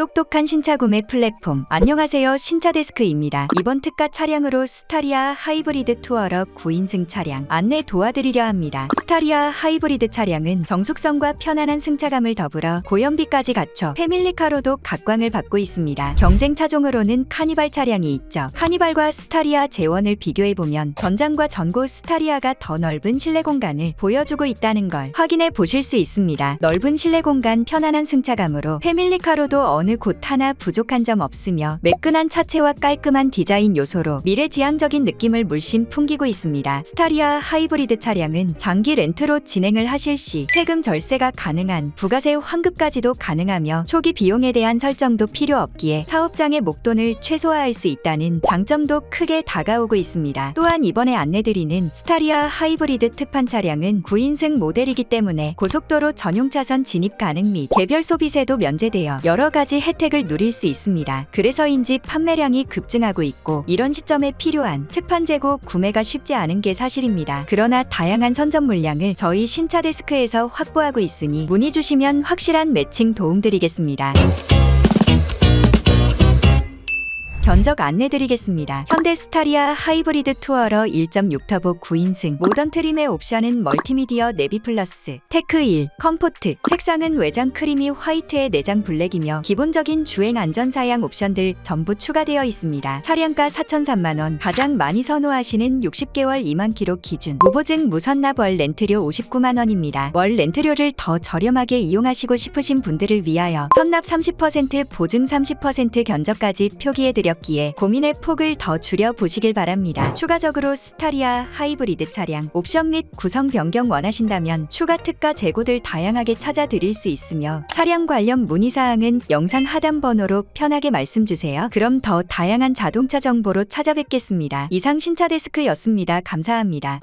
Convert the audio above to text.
똑똑한 신차 구매 플랫폼. 안녕하세요. 신차데스크입니다. 이번 특가 차량으로 스타리아 하이브리드 투어러 9인승 차량 안내 도와드리려 합니다. 스타리아 하이브리드 차량은 정숙성과 편안한 승차감을 더불어 고연비까지 갖춰 패밀리카로도 각광을 받고 있습니다. 경쟁 차종으로는 카니발 차량이 있죠. 카니발과 스타리아 재원을 비교해보면 전장과 전고 스타리아가 더 넓은 실내 공간을 보여주고 있다는 걸 확인해 보실 수 있습니다. 넓은 실내 공간 편안한 승차감으로 패밀리카로도 어느 곳 하나 부족한 점 없으며 매끈한 차체와 깔끔한 디자인 요소로 미래지향적인 느낌을 물씬 풍기고 있습니다. 스타리아 하이브리드 차량은 장기 렌트로 진행을 하실 시 세금 절세가 가능한 부가세 환급까지도 가능하며 초기 비용에 대한 설정도 필요 없기에 사업장의 목돈을 최소화할 수 있다는 장점도 크게 다가오고 있습니다. 또한 이번에 안내드리는 스타리아 하이브리드 특판 차량은 9인승 모델이기 때문에 고속도로 전용 차선 진입 가능 및 개별 소비세도 면제되어 여러 가지 혜택을 누릴 수 있습니다. 그래서인지 판매량이 급증하고 있고 이런 시점에 필요한 특판 재고 구매가 쉽지 않은 게 사실입니다. 그러나 다양한 선점 물량을 저희 신차 데스크에서 확보하고 있으니 문의 주시면 확실한 매칭 도움드리겠습니다. 견적 안내드리겠습니다. 현대 스타리아 하이브리드 투어러 1.6터보 9인승 모던 트림의 옵션은 멀티미디어 내비 플러스 테크 1 컴포트 색상은 외장 크리미 화이트의 내장 블랙이며 기본적인 주행 안전 사양 옵션들 전부 추가되어 있습니다. 차량가 4,003만원 가장 많이 선호하시는 60개월 2만 킬로 기준 무보증 무선납 월 렌트료 59만원입니다. 월 렌트료를 더 저렴하게 이용하시고 싶으신 분들을 위하여 선납 30% 보증 30% 견적까지 표기해드 렸기에 고민의 폭을 더 줄여 보시길 바랍니다. 추가적으로 스타리아 하이브리드 차량 옵션 및 구성 변경 원하신다면 추가 특가 재고들 다양하게 찾아 드릴 수 있으며 차량 관련 문의 사항은 영상 하단 번호로 편하게 말씀 주세요. 그럼 더 다양한 자동차 정보로 찾아뵙겠습니다. 이상 신차 데스크였습니다. 감사합니다.